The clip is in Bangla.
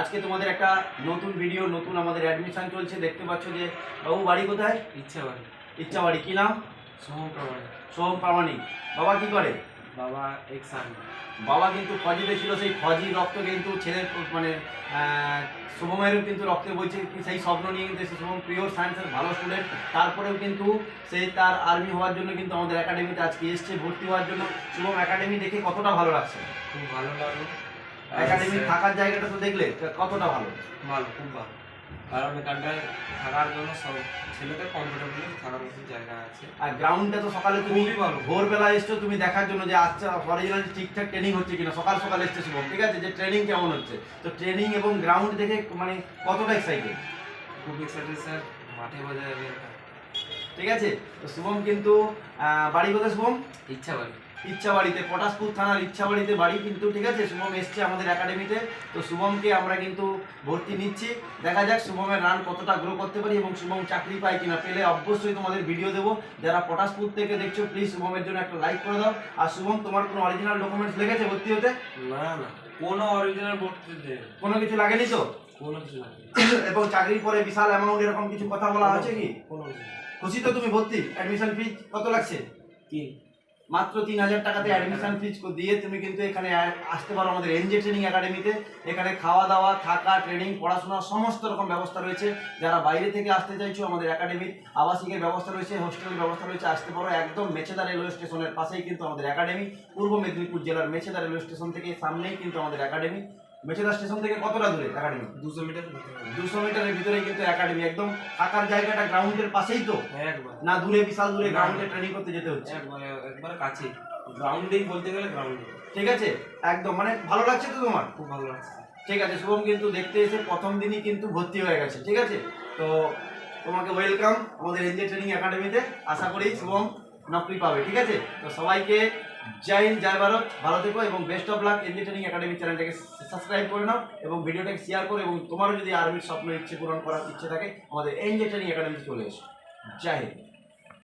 আজকে তোমাদের একটা নতুন ভিডিও নতুন আমাদের অ্যাডমিশন চলছে। দেখতে পাচ্ছ যে বাবু বাড়ি কোথায়? ইচ্ছা বাড়ি ইচ্ছা বাড়ি কি নাম? সোহম প্রমাণে সোহম প্রামাণিক। বাবা কি করে? বাবা এক্স বাবা কিন্তু ফজিতে ছিল সেই ফজি রক্ত কিন্তু ছেলের মানে আহ, শুভমেরও কিন্তু রক্তে বইছে কি সেই স্বপ্ন নিয়ে কিন্তু শুভম পিওর সায়েন্সের ভালো স্টুডেন্ট তারপরেও কিন্তু সে তার আর্মি হওয়ার জন্য কিন্তু আমাদের একাডেমিতে আজকে এসছে ভর্তি হওয়ার জন্য। শুভম একাডেমি দেখে কতটা ভালো লাগছে? খুব ভালো লাগল। একাডেমি থাকার জায়গাটা তো দেখলে কতটা ভালো? ভালো খুব ভালো। কারণ এখানটায় থাকার জন্য সব ছেলেদের কমফোর্টেবল থাকার মতো জায়গা আছে। আর গ্রাউন্ডটা তো সকালে তুমি খুবই ভালো। ভোরবেলা এসছো তুমি দেখার জন্য যে আচ্ছা অরিজিনাল ঠিকঠাক ট্রেনিং হচ্ছে কিনা সকাল সকাল এসছে শুভম ঠিক আছে? যে ট্রেনিং কেমন হচ্ছে? তো ট্রেনিং এবং গ্রাউন্ড দেখে মানে কতটা এক্সাইটেড খুব এক্সাইটেড স্যার মাঠে বোঝা যাবে ঠিক আছে? তো শুভম কিন্তু বাড়ি কোথায় শুভম ইচ্ছা বাড়ি। ইচ্ছা বাড়িতে পটাশপুর থানার ইচ্ছা বাড়িতে বাড়ি কিন্তু ঠিক আছে শুভম এসছে আমাদের একাডেমিতে তো শুভমকে আমরা কিন্তু ভর্তি নিচ্ছি। দেখা যাক শুভমের রান কতটা গ্রো করতে পারি এবং শুভম চাকরি পায় কিনা। পেলে অবশ্যই তোমাদের ভিডিও দেবো। যারা পটাশপুর থেকে দেখছ প্লিজ শুভমের জন্য একটা লাইক করে দাও। আর শুভম তোমার কোনো অরিজিনাল ডকুমেন্টস লেগেছে ভর্তি হতে? না না। কোনো অরিজিনাল ভর্তি কোনো কিছু লাগেনি তো? কোনো কিছু এবং চাকরির পরে বিশাল অ্যামাউন্ট এরকম কিছু কথা বলা হয়েছে কি? খুশি তো তুমি ভর্তি? অ্যাডমিশন ফি কত লাগছে? তিন। মাত্র তিন হাজার টাকাতে অ্যাডমিশন ফিজ দিয়ে তুমি কিন্তু এখানে আসতে পারো আমাদের এনজে ট্রেনিং একাডেমিতে এখানে খাওয়া দাওয়া, থাকা ট্রেনিং পড়াশোনা সমস্ত রকম ব্যবস্থা রয়েছে। যারা বাইরে থেকে আসতে চাইছো, আমাদের একাডেমির আবাসিকের ব্যবস্থা রয়েছে হোস্টেলের ব্যবস্থা রয়েছে, আসতে পারো একদম মেছেদা রেলওয়ে স্টেশনের পাশেই কিন্তু আমাদের একাডেমি পূর্ব মেদিনীপুর জেলার মেছেদা রেলওয়ে স্টেশন থেকে সামনেই কিন্তু আমাদের একাডেমি মেছেদা স্টেশন থেকে কতটা দূরে একাডেমি? দুশো মিটার দুশো মিটারের ভিতরে কিন্তু একাডেমি একদম থাকার জায়গাটা গ্রাউন্ডের পাশেই তো। একবার। না দূরে বিশাল দূরে গ্রাউন্ডে ট্রেনিং করতে যেতে হচ্ছে। একবারে একবার কাছে। গ্রাউন্ডেই বলতে গেলে গ্রাউন্ডে ঠিক আছে? একদম মানে ভালো লাগছে তো তোমার? খুব ভালো লাগছে। ঠিক আছে শুভম কিন্তু দেখতে এসে প্রথম দিনই কিন্তু ভর্তি হয়ে গেছে ঠিক আছে? তো তোমাকে ওয়েলকাম আমাদের এনজে ট্রেনিং একাডেমিতে আশা করি শুভম নকরি পাবে, ঠিক আছে? তো সবাইকে জয় হিন্দ, জয় ভারত ভালো থেকো এবং best of luck engineering academy চ্যানেলটাকে সাবস্ক্রাইব করে নাও এবং ভিডিওটাকে শেয়ার করো এবং তোমারও যদি আর্মির স্বপ্ন ইচ্ছে পূরণ করার ইচ্ছে থাকে, আমাদের ট্রেনিং একাডেমিতে চলে এসো। জয় হিন্দ।